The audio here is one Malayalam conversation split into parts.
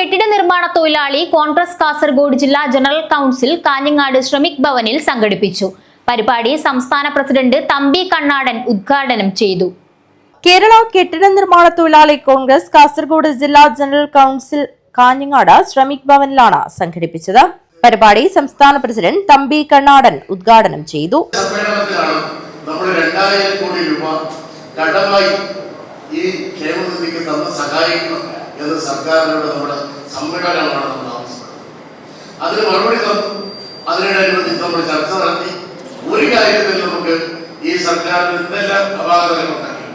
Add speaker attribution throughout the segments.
Speaker 1: കെട്ടിട നിർമ്മാണ തൊഴിലാളി കോൺഗ്രസ് കാസർഗോഡ് ജില്ലാ ജനറൽ കൗൺസിൽ കാഞ്ഞങ്ങാട് ശ്രമിക് ഭവനിൽ സംഘടിപ്പിച്ചു. പരിപാടി സംസ്ഥാന പ്രസിഡന്റ് തമ്പി കണ്ണാടൻ ഉദ്ഘാടനം ചെയ്തു.
Speaker 2: കേരള കെട്ടിട നിർമ്മാണ തൊഴിലാളി കോൺഗ്രസ് കാസർഗോഡ് ജില്ലാ ജനറൽ കൗൺസിൽ കാഞ്ഞങ്ങാട് ശ്രമിക് ഭവനിലാണ് സംഘടിപ്പിച്ചത്. പരിപാടി സംസ്ഥാന പ്രസിഡന്റ് തമ്പി കണ്ണാടൻ ഉദ്ഘാടനം ചെയ്തു.
Speaker 3: കോടി രൂപ കടമായി ഈ ക്ഷേമനിധിക്ക് തന്ന സഹായിക്കണം എന്ന് സർക്കാരിനോട് നമ്മുടെ സമ്മേളനമാണ് നമ്മൾ ആവശ്യപ്പെടുന്നത് അതിന് മറുപടി തന്നു. അതിനോടനുബന്ധിച്ച് നമ്മൾ ചർച്ച നടത്തി. ഒരു കാര്യത്തിൽ നമുക്ക് ഈ സർക്കാരിന് എന്തെല്ലാം അപാകതകളുണ്ടാക്കി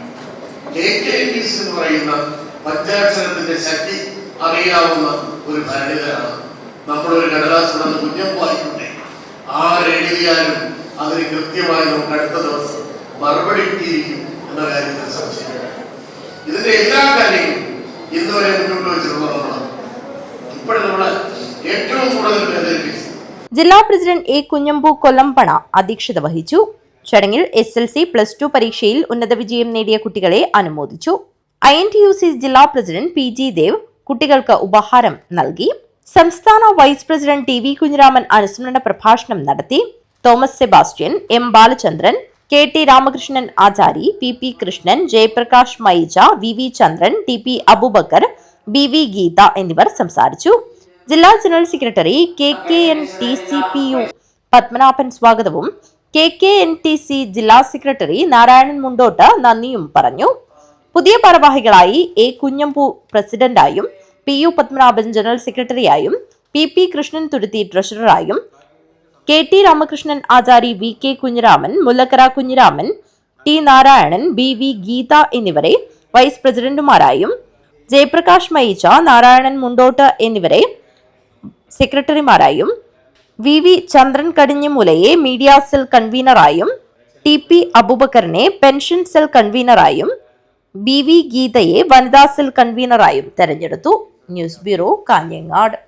Speaker 3: എന്ന് പറയുന്ന പഞ്ചാക്ഷരത്തിന്റെ ശക്തി അറിയാവുന്ന ഒരു ഭരണിതരാണ് നമ്മളൊരു കടലാസ് ഉണ്ടെന്ന് കുഞ്ഞമ്പ് ആയിക്കോട്ടെ ആരെഴുതിയാലും അതിന് കൃത്യമായി നമുക്ക് അടുത്ത ദിവസം മറുപടി കിട്ടിയിരിക്കും എന്ന കാര്യത്തിൽ സംശയമില്ല. ഇതിന്റെ എല്ലാ കാര്യങ്ങളും ഇന്ന് വരെ മുന്നോട്ട് വെച്ചിട്ടുള്ള നമ്മളാണ് ഇപ്പോഴും നമ്മൾ ഏറ്റവും കൂടുതൽ വേദനിപ്പിച്ചു
Speaker 2: ജില്ലാ പ്രസിഡന്റ് എ കുഞ്ഞമ്പു കൊല്ലംപണ അധ്യക്ഷത വഹിച്ചു. ചടങ്ങിൽ S L C plus two പരീക്ഷയിൽ ഉന്നത വിജയം നേടിയ കുട്ടികളെ അനുമോദിച്ചു. I N T U C ജില്ലാ പ്രസിഡന്റ് പി ജി ദേവ് കുട്ടികൾക്ക് ഉപഹാരം നൽകി. സംസ്ഥാന vice president T V Kunhiraman അനുസ്മരണ പ്രഭാഷണം നടത്തി. Thomas Sebastian M Balachandran K T Ramakrishnan Achari P P Krishnan Jayaprakash മൈജ V V Chandran T P Abubakar B V Geetha എന്നിവർ സംസാരിച്ചു. ജില്ലാ general secretary K K N T C P U Padmanabhan സ്വാഗതവും. K K N T C ജില്ലാ സെക്രട്ടറി നാരായണൻ മുണ്ടോട്ട് നന്ദിയും പറഞ്ഞു. പുതിയ ഭാരവാഹികളായി എ കുഞ്ഞമ്പു പ്രസിഡന്റായും പി യു പത്മനാഭൻ ജനറൽ സെക്രട്ടറിയായും P P Krishnan Thuruthi ട്രഷററായും K T Ramakrishnan Achari V K Kunhiraman Mullakkara Kunhiraman T Narayanan B V Geetha എന്നിവരെ വൈസ് പ്രസിഡന്റുമാരായും ജയപ്രകാശ് മയിച്ച നാരായണൻ മുണ്ടോട്ട് എന്നിവരെ സെക്രട്ടറിമാരായും വി വി ചന്ദ്രൻ കടിഞ്ഞിമുലയെ മീഡിയ സെൽ കൺവീനറായും ടി പി അബൂബക്കറിനെ പെൻഷൻ സെൽ കൺവീനറായും ബി വി ഗീതയെ വനിതാ സെൽ കൺവീനറായും തെരഞ്ഞെടുത്തു. News bureau Kanhangad.